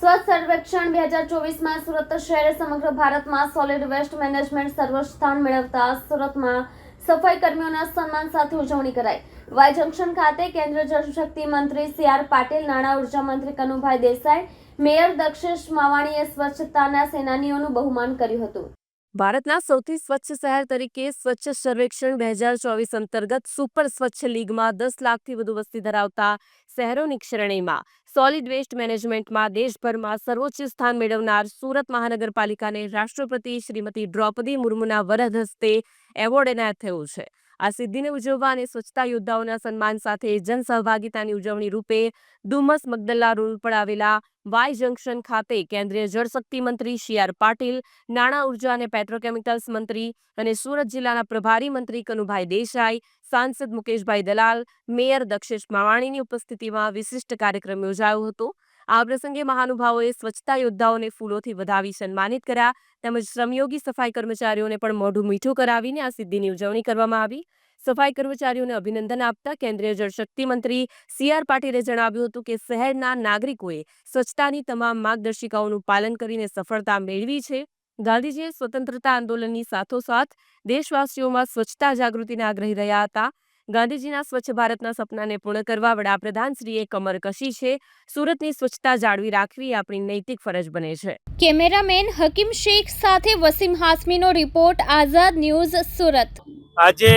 સ્વચ્છ સર્વેક્ષણ બે હજાર ચોવીસમાં સુરત શહેરે સમગ્ર ભારતમાં સોલિડ વેસ્ટ મેનેજમેન્ટ સર્વસ્થાન મેળવતા સુરતમાં સફાઈ કર્મીઓના સન્માન સાથે ઉજવણી કરાઈ. વાય જંકશન ખાતે કેન્દ્રીય જળશક્તિ મંત્રી સી આર પાટીલ, નાણાં ઊર્જા મંત્રી કનુભાઈ દેસાઈ, મેયર દક્ષેશ માવાણીએ સ્વચ્છતાના સેનાનીઓનું બહુમાન કર્યું હતું. ભારતના સૌથી સ્વચ્છ શહેર તરીકે સ્વચ્છ સર્વેક્ષણ બે હજાર ચોવીસ અંતર્ગત સુપર સ્વચ્છ લીગમાં દસ લાખથી વધુ વસ્તી ધરાવતા શહેરોની શ્રેણીમાં સોલિડ વેસ્ટ મેનેજમેન્ટમાં દેશભરમાં સર્વોચ્ચ સ્થાન મેળવનાર સુરત મહાનગરપાલિકાને રાષ્ટ્રપતિ શ્રીમતી દ્રૌપદી મુર્મુના વરદ હસ્તે એવોર્ડ એનાયત થયો છે. આ સિદ્ધિને ઉજવવા અને સ્વચ્છતા યોદ્ધાઓના સન્માન સાથે જનસહભાગિતાની ઉજવણી રૂપે ડુમસ મગદલ્લા રોડ પર આવેલા વાય જંકશન ખાતે કેન્દ્રીય જળશક્તિ મંત્રી સી આર પાટીલ, નાણાં ઊર્જા અને પેટ્રોકેમિકલ્સ મંત્રી અને સુરત જિલ્લાના પ્રભારી મંત્રી કનુભાઈ દેસાઈ, સાંસદ મુકેશભાઈ દલાલ, મેયર દક્ષેશ માવાણીની ઉપસ્થિતિમાં વિશિષ્ટ કાર્યક્રમ યોજાયો હતો. આ પ્રસંગે મહાનુભાવોએ સ્વચ્છતા યોદ્ધાઓને ફૂલોથી વધાવી સન્માનિત કર્યા. તેમજ શ્રમયોગી સફાઈ કર્મચારીઓને પણ મોઢું મીઠું કરાવીને આ સિદ્ધિની ઉજવણી કરવામાં આવી. સફાઈ કર્મચારીઓને અભિનંદન આપતા કેન્દ્રીય જળશક્તિ મંત્રી સી આર પાટીલે જણાવ્યું હતું કે શહેરના નાગરિકોએ સ્વચ્છતાની તમામ માર્ગદર્શિકાઓનું પાલન કરીને સફળતા મેળવી છે. ગાંધીજીએ સ્વતંત્રતા આંદોલનની સાથોસાથ દેશવાસીઓમાં સ્વચ્છતા જાગૃતિને આગ્રહી રહ્યા હતા. ગાંધીજીના સ્વચ્છ ભારતના સપનાને પૂર્ણ કરવા વડાપ્રધાનશ્રીએ કમર કશી છે. સુરતની સ્વચ્છતા જાળવી રાખવી આપણી નૈતિક ફરજ બને છે. કેમેરામેન હકીમ શેખ સાથે વસીમ હાસમીનો રિપોર્ટ આઝાદ ન્યૂઝ સુરત. આજે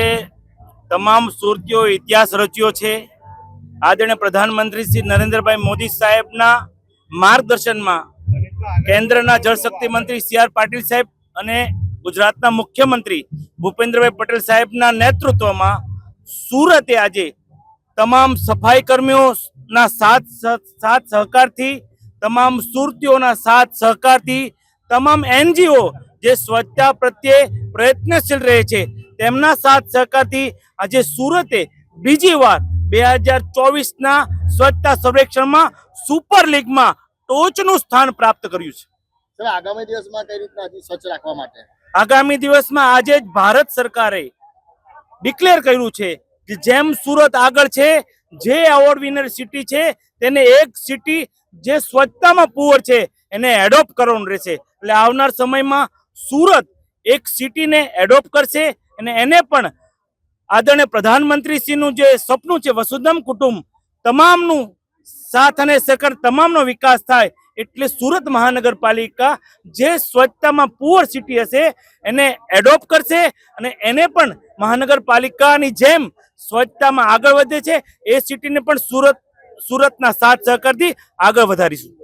તમામ સુરતીઓ ઇતિહાસ રચ્યો છે. આદરણીય પ્રધાનમંત્રી શ્રી નરેન્દ્રભાઈ મોદી સાહેબના માર્ગદર્શનમાં કેન્દ્રના જળશક્તિ મંત્રી સી આર પાટીલ સાહેબ અને ગુજરાતના મુખ્યમંત્રી ભૂપેન્દ્રભાઈ પટેલ સાહેબના નેતૃત્વમાં સુરતે આજે તમામ સફાઈ કર્મીઓના સાથ સાથ સહકારથી તમામ સુરતીઓના સાથ સહકારથી તમામ એનજીઓ જે સ્વચ્છતા પ્રત્યે પ્રયત્નશીલ રહે છે તેમના સાથ સહકારથી આજે સુરતે બીજી વાર બે હજાર ચોવીસના સ્વચ્છતા સર્વેક્ષણમાં સુપર લીગમાં ટોચનું સ્થાન પ્રાપ્ત કર્યું છે. આગામી દિવસમાં કઈ રીતના સ્વચ્છ રાખવા માટે? આગામી દિવસમાં આજે જ ભારત સરકારે ડિક્લેર કર્યું છે કે જેમ સુરત આગળ છે, જે એવોર્ડ વિનર સિટી છે, તેને એક સિટી જે સ્વચ્છતામાં પુઅર છે, એને એડોપ્ટ કરવાનું રહેશે. એટલે આવનાર સમયમાં સુરત એક સિટીને એડોપ્ટ કરશે અને એને પણ આદરણીય પ્રધાનમંત્રીશ્રીનું જે સપનું છે, વસુધમ કુટુંબ, તમામનું સાથ અને સહકાર, તમામનો વિકાસ થાય એટલે સુરત મહાનગરપાલિકા જે સ્વચ્છતામાં પુઅર સિટી હશે, એને એડોપ્ટ કરશે અને એને પણ મહાનગરપાલિકાની જેમ સ્વચ્છતામાં આગળ વધે છે. એ સિટીને પણ સુરત, સુરતના સાથ સહકારથી આગળ વધારીશું.